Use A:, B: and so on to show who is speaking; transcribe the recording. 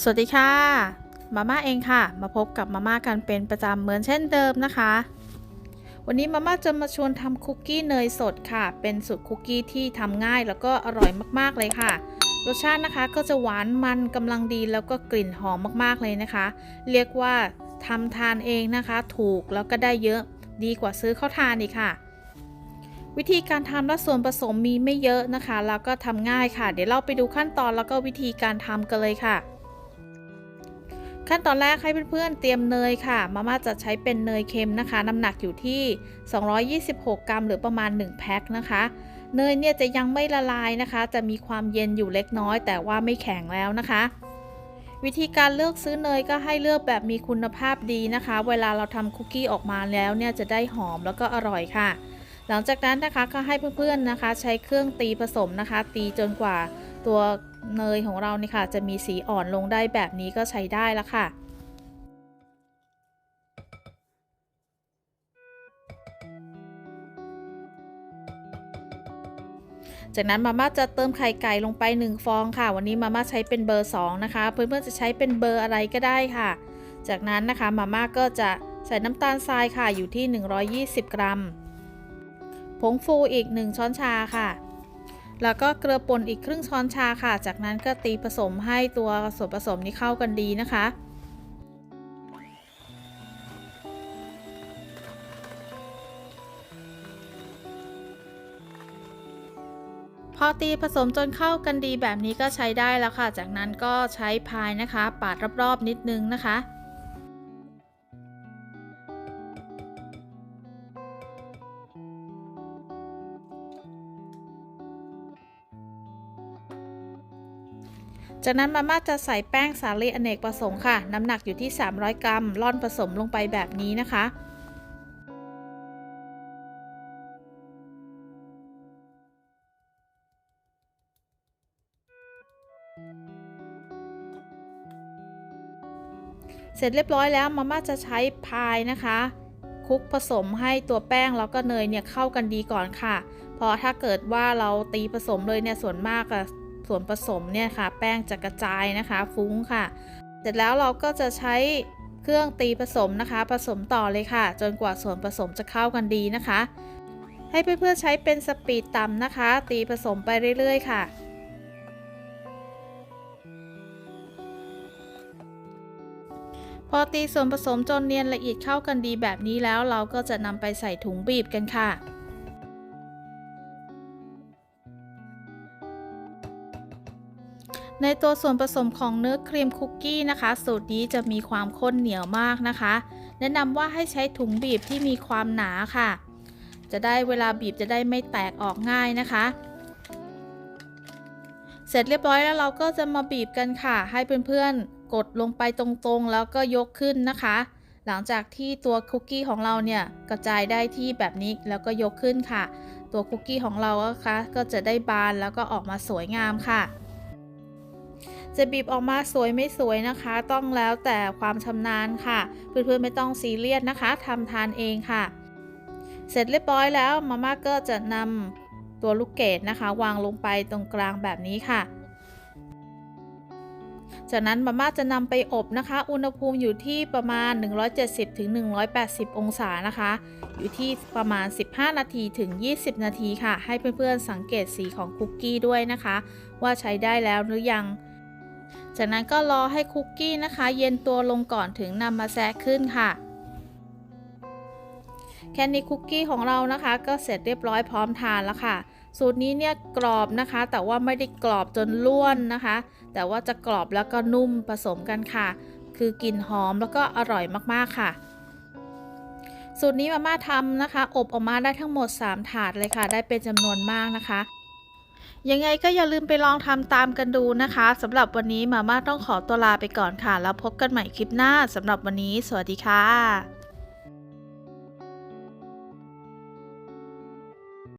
A: สวัสดีค่ะ มาม่าเองค่ะ มาพบกับมาม่ากันเป็นประจำเหมือนเช่นเดิมนะคะ วันนี้มาม่าจะมาชวนทำคุกกี้เนยสดค่ะ เป็นสูตรคุกกี้ที่ทำง่ายแล้วก็อร่อยมากๆเลยค่ะ รสชาตินะคะก็จะหวานมันกำลังดีแล้วก็กลิ่นหอมมากๆเลยนะคะ เรียกว่าทำทานเองนะคะ ถูกแล้วก็ได้เยอะดีกว่าซื้อเข้าทานอีกค่ะ วิธีการทำและส่วนผสมมีไม่เยอะนะคะ แล้วก็ทำง่ายค่ะ เดี๋ยวเราไปดูขั้นตอนแล้วก็วิธีการทำกันเลยค่ะ ขั้นตอนแรกให้เพื่อนๆเตรียมเนยค่ะ มาม่าจะใช้เป็นเนยเค็มนะคะ น้ำหนักอยู่ที่ 226 กรัม หรือประมาณ 1 แพ็คนะคะ เนยเนี่ยจะยังไม่ละลายนะคะ จะมีความเย็นอยู่เล็กน้อย แต่ว่าไม่แข็งแล้วนะคะ วิธีการเลือกซื้อเนยก็ให้เลือกแบบมีคุณภาพดีนะคะ เวลาเราทำคุกกี้ออกมาแล้วเนี่ยจะได้หอมแล้วก็อร่อยค่ะ หลังจากนั้นนะคะก็ให้เพื่อนๆนะคะ ใช้เครื่องตีผสมนะคะ ตีจนกว่าตัว เนยของเราเนี่ยค่ะจะมีสีอ่อนลงได้แบบนี้ก็ใช้ได้แล้วค่ะจากนั้นมาม่าจะเติมไข่ไก่ลงไป 1 ฟองค่ะ วันนี้มาม่าใช้เป็นเบอร์ 2 นะคะ เพื่อนๆจะใช้เป็นเบอร์อะไรก็ได้ค่ะ จากนั้นนะคะมาม่าก็จะใส่น้ำตาลทรายค่ะอยู่ที่ 120 กรัม ผงฟูอีก 1 ช้อนชาค่ะ แล้วก็เกลือป่นอีกครึ่งช้อนชาค่ะ จากนั้นก็ตีผสมให้ตัวส่วนผสมนี้เข้ากันดีนะคะพอตีผสมจนเข้ากันดีแบบนี้ก็ใช้ได้แล้วค่ะ จากนั้นก็ใช้พายนะคะ ปาดรอบๆนิดนึงนะคะ จากนั้นมาม่าจะใส่แป้งสาลีอเนกประสงค์ค่ะ น้ำหนักอยู่ที่ 300 กรัมร่อนผสมลงไปแบบนี้นะคะ เสร็จเรียบร้อยแล้วมาม่าจะใช้พายนะคะคลุกผสมให้ตัวแป้งแล้วก็เนยเนี่ยเข้ากันดีก่อนค่ะ เพราะถ้าเกิดว่าเราตีผสมเลยเนี่ยส่วนมากอะ ส่วนผสมเนี่ยค่ะ แป้งจะกระจายนะคะ ฟุ้งค่ะ เสร็จแล้วเราก็จะใช้เครื่องตีผสมนะคะ ผสมต่อเลยค่ะ จนกว่าส่วนผสมจะเข้ากันดีนะคะ ให้เพื่อนๆใช้เป็นสปีดต่ำนะคะ ตีผสมไปเรื่อย ๆ ค่ะพอตีส่วนผสมจนเนียนละเอียดเข้ากันดีแบบนี้แล้วเราก็จะนำไปใส่ถุงบีบกันค่ะ ในตัวส่วนผสมของเนื้อครีมคุกกี้นะคะ สูตรนี้จะมีความข้นเหนียวมากนะคะ แนะนำว่าให้ใช้ถุงบีบที่มีความหนาค่ะ จะได้เวลาบีบจะได้ไม่แตกออกง่ายนะคะ เสร็จเรียบร้อยแล้วเราก็จะมาบีบกันค่ะ ให้เพื่อนๆกดลงไปตรงๆ แล้วก็ยกขึ้นนะคะ หลังจากที่ตัวคุกกี้ของเราเนี่ยกระจายได้ที่แบบนี้แล้วก็ยกขึ้นค่ะ ตัวคุกกี้ของเรานะคะก็จะได้บานแล้วก็ออกมาสวยงามค่ะ จะบีบออกมาสวยไม่สวยนะคะ ต้องแล้วแต่ความชำนาญค่ะ เพื่อนๆไม่ต้องซีเรียสนะคะทำทานเองค่ะ เสร็จเรียบร้อยแล้วมาม่าก็จะนำตัวลูกเกดนะคะ วางลงไปตรงกลางแบบนี้ค่ะจากนั้นมาม่าจะนำไปอบนะคะ อุณหภูมิอยู่ที่ประมาณ 170-180 องศานะคะ อยู่ที่ประมาณ 15 นาทีถึง 20 นาทีค่ะ ให้เพื่อนๆสังเกตสีของคุกกี้ด้วยนะคะ ว่าใช้ได้แล้วหรือยัง จากนั้นก็รอให้คุกกี้นะคะ เย็นตัวลงก่อนถึงนำมาแซะขึ้นค่ะ แค่นี้คุกกี้ของเรานะคะ ก็เสร็จเรียบร้อยพร้อมทานแล้วค่ะ สูตรนี้เนี่ยกรอบนะคะ แต่ว่าไม่ได้กรอบจนล้วนนะคะ แต่ว่าจะกรอบแล้วก็นุ่มผสมกันค่ะ คือกลิ่นหอมแล้วก็อร่อยมากๆค่ะสูตรนี้มาม่าทำนะคะ อบออกมาได้ทั้งหมด 3 ถาดเลยค่ะ ได้เป็นจำนวนมากนะคะ ยังไงก็อย่าลืมไปลองทำตามกันดูนะคะสำหรับวันนี้มาม่าต้องขอตัวลาไปก่อนค่ะ แล้วพบกันใหม่คลิปหน้าสำหรับวันนี้ สวัสดีค่ะ